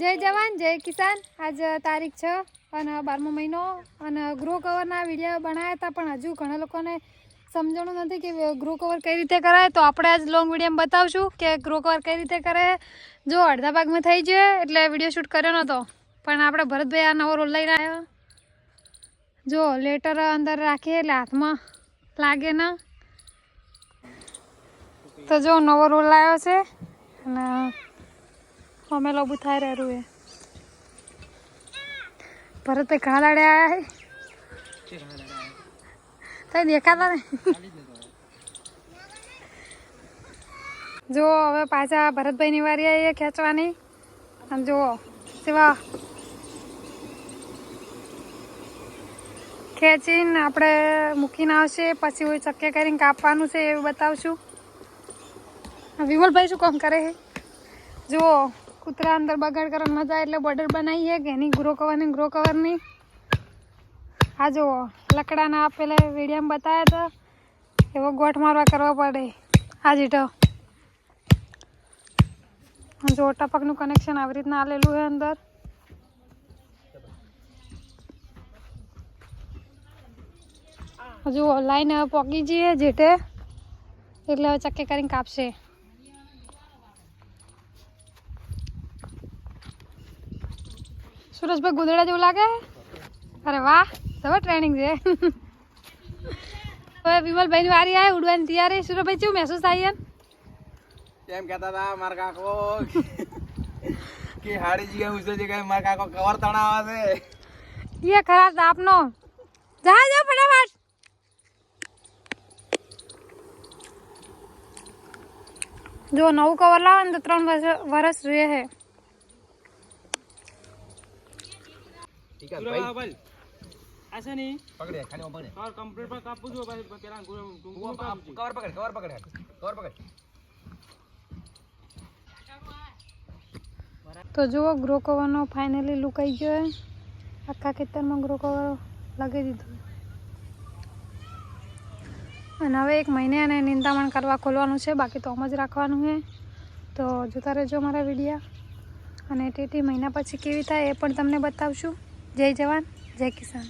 જય જવાન, જય કિસાન. આજ તારીખ છ અને બારમો મહિનો અને ગૃહ કવરના વીડિયો બનાવ્યા હતા, પણ હજુ ઘણા લોકોને સમજણું નથી કે ગૃહ કવર કઈ રીતે કરાય. તો આપણે આજ લોંગ વિડીયોમાં બતાવશું કે ગૃહ કવર કઈ રીતે કરે. જો અડધા ભાગમાં થઈ જાય એટલે વીડિયો શૂટ કર્યો નહોતો પણ આપણે ભરતભાઈ આ નવો રોલ લઈને આવ્યો. જો લેટર અંદર રાખીએ એટલે હાથમાં લાગે ના. તો જો નવો રોલ આવ્યો છે અને અમે લોબુ થાય રહ્યું એ. ભરતભાઈ ઘણા દાડે આવ્યા હે. તઈ દેખાતા ને? જો હવે પાછા ભરતભાઈની વારી આવી ખેંચવાની. અને જુઓ, સેવા. ખેંચીને આપણે મૂકીને આવશે, પછી હોય ચક્કે કરીને કાપવાનું છે એવું બતાવશું. વિમલભાઈ શું કામ કરે છે જુઓ. કૂતરા અંદર બગાડ કરવાની મજા એટલે બોર્ડર બનાવીએ કે એની ગ્રો કવરની ગ્રો કવરની આ જુઓ, લકડાના આપેલા વિડીયામાં બતાવ્યા હતા. એવો ગોઠ મારવા કરવા પડે. આ જીટો જો ટપકનું કનેક્શન આવી રીતના આલેલું છે અંદર. હજુ લાઈન પોકી જઈએ જેટે એટલે હવે ચક્કે કરીને કાપશે. સુરજભાઈ ગુદડા જેવું લાગે? અરે વાહ સવાર ટ્રેનિંગ છે. હવે વિમલભાઈની વારી આવે ઉડવાની તૈયારી. સુરજભાઈ કેવું મહેસૂસ થાય એમ? કેમ કહેતા હતા મારા કાકો? કે હારી જગ્યા ઉસે જે કઈ મારા કાકો કવર તણાવ છે? એ ખરા આપનો જા જા ફટાફટ. જો નવું કવર લાવે ને તો ત્રણ વર્ષ વર્ષ રહે ઠીક છે ભાઈ. ભાઈ. આશે નહીં પકડે ખાલી પકડે. કવર કમ્પ્લીટ પર કાપું છું પછી પેલા કવર પકડ કવર પકડ કવર પકડ. તો જુઓ ગ્રો કવરનો ફાઇનલી લુક આવી ગયો આખા ખેતરમાં ગ્રો કવર લગાવી દીધું અને હવે એક મહિને અને નિંદામણ કરવા ખોલવાનું છે બાકી તો આમ જ રાખવાનું છે તો જોતા રહેજો મારા વિડીયા. અને ટીટી મહિના પછી કેવી થાય એ પણ તમને બતાવશું. જય જવાન જય કિસાન